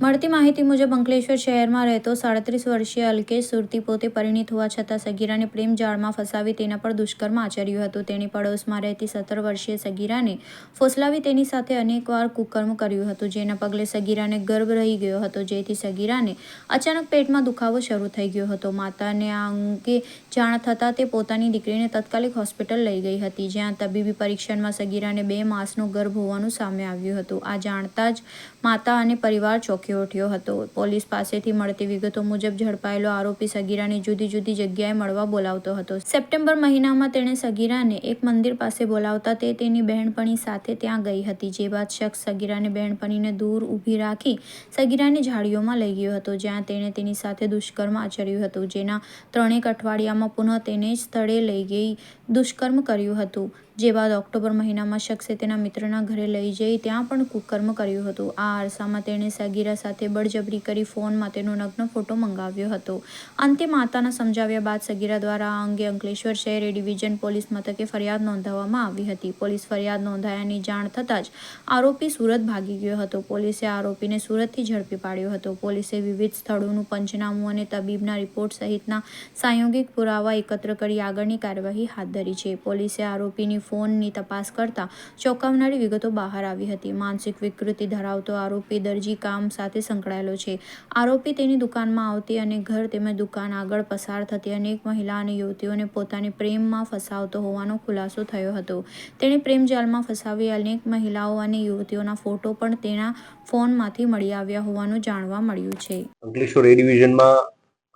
મળતી માહિતી મુજબ, અંકલેશ્વર શહેરમાં રહેતો સાડત્રીસ વર્ષીય અલ્કેશ સુરતી પોતે પરિણીત હોવા છતાં સગીરાને પ્રેમ જાળમાં ફસાવી તેના પર દુષ્કર્મ આચર્યું હતું. તેની પડોશમાં રહેતી સત્તર વર્ષીય સગીરાને ફોસલાવી તેની સાથે અનેકવાર કુકર્મ કર્યું હતું, જેના પગલે સગીરાને ગર્ભ રહી ગયો હતો. જેથી સગીરાને અચાનક પેટમાં દુખાવો શરૂ થઈ ગયો હતો. માતાને આ અંગે જાણ થતાં તે પોતાની દીકરીને તાત્કાલિક હોસ્પિટલ લઈ ગઈ હતી, જ્યાં તબીબી પરીક્ષણમાં સગીરાને બે માસનો ગર્ભ હોવાનું સામે આવ્યું હતું. આ જાણતા જ માતા અને પરિવાર ચોંકી ઉઠ્યો હતો. પોલીસ પાસેથી મળતી વિગતો મુજબ ઝડપાયેલો આરોપી સગીરાને જુદી જુદી જગ્યાએ મળવા બોલાવતો હતો. સપ્ટેમ્બર મહિનામાં તેણે સગીરાને એક મંદિર પાસે બોલાવતા તે તેની બહેનપણી સાથે ત્યાં ગઈ હતી, જે બાદ શખ્સ સગીરાને બહેનપણીને દૂર ઊભી રાખી સગીરાને ઝાડીઓમાં લઈ ગયો હતો, જ્યાં તેણે તેની સાથે દુષ્કર્મ આચર્યું હતું, જેના ત્રણેક અઠવાડિયામાં પુનઃ તેને જ સ્થળે લઈ ગઈ દુષ્કર્મ કર્યું હતું. જે બાદ ઓક્ટોબર મહિનામાં શખ્સે તેના મિત્રના ઘરે લઈ જઈ ત્યાં પણ કુકર્મ કર્યું હતું. આ આરસામાં તેણે સગીરા સાથે બળજબરી કરી ફોનમાં તેનો નગ્ન ફોટો મંગાવ્યો હતો. અંતે માતાના સમજાવ્યા બાદ સગીરા દ્વારા આ અંગે અંકલેશ્વર શહેર ડિવિઝન પોલીસ મથકે ફરિયાદ નોંધાવવામાં આવી હતી. પોલીસ ફરિયાદ નોંધાયાની જાણ થતાં જ આરોપી સુરત ભાગી ગયો હતો. પોલીસે આરોપીને સુરતથી ઝડપી પાડ્યો હતો. પોલીસે વિવિધ સ્થળોનું પંચનામું અને તબીબના રિપોર્ટ સહિતના સાયોગિક પુરાવા એકત્ર કરી આગળની કાર્યવાહી હાથ ધરી છે. પોલીસે આરોપીની ફોનની તપાસ કરતા ચોંકાવનારી વિગતો બહાર આવી હતી. માનસિક વિકૃતિ ધરાવતો આરોપી દરજી કામ સાથે સંકળાયેલો છે. આરોપી તેની દુકાનમાં આવતી અને ઘર તેમજ દુકાન આગળ પસાર થતી અનેક મહિલા અને યુવતીઓને પોતાની પ્રેમમાં ફસાવતો હોવાનો ખુલાસો થયો હતો. તેણે પ્રેમ જાલમાં ફસાવી અનેક મહિલાઓ અને યુવતીઓના ફોટો પણ તેના ફોનમાંથી મળી આવ્યા હોવાનું જાણવા મળ્યું છે. અંકલેશ્વર એ ડિવિઝનમાં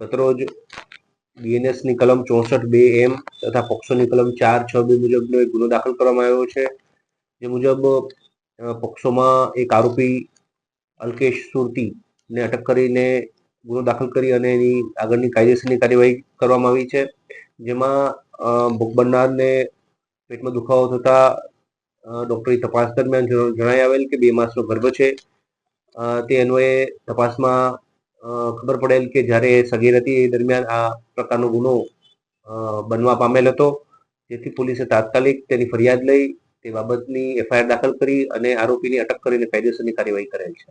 ગતરોજ બીએનએસની કલમ ચોસઠ બે એમ તથા પોક્સોની કલમ ચાર છ બે મુજબનો એક ગુનો દાખલ કરવામાં આવ્યો છે. જે મુજબ પોક્સોમાં એક આરોપી અલ્કેશ સુરતીને અટક કરીને ગુનો દાખલ કરી અને એની આગળની કાયદેસરની કાર્યવાહી કરવામાં આવી છે. જેમાં ભોગ બનનારને પેટમાં દુખાવો થતા ડોક્ટરી તપાસ દરમિયાન જણ- જણાઈ આવેલ કે બે માસનો ગર્ભ છે. તે અન્વયે તપાસમાં ખબર પડેલ કે જ્યારે સગીર હતી એ દરમિયાન આ પ્રકારનો ગુનો બનવા પામેલ હતો, જેથી પોલીસે તાત્કાલિક તેની ફરિયાદ લઈ તે બાબતની એફઆઈઆર દાખલ કરી અને આરોપીની અટક કરીને કાયદેસરની કાર્યવાહી કરેલ છે.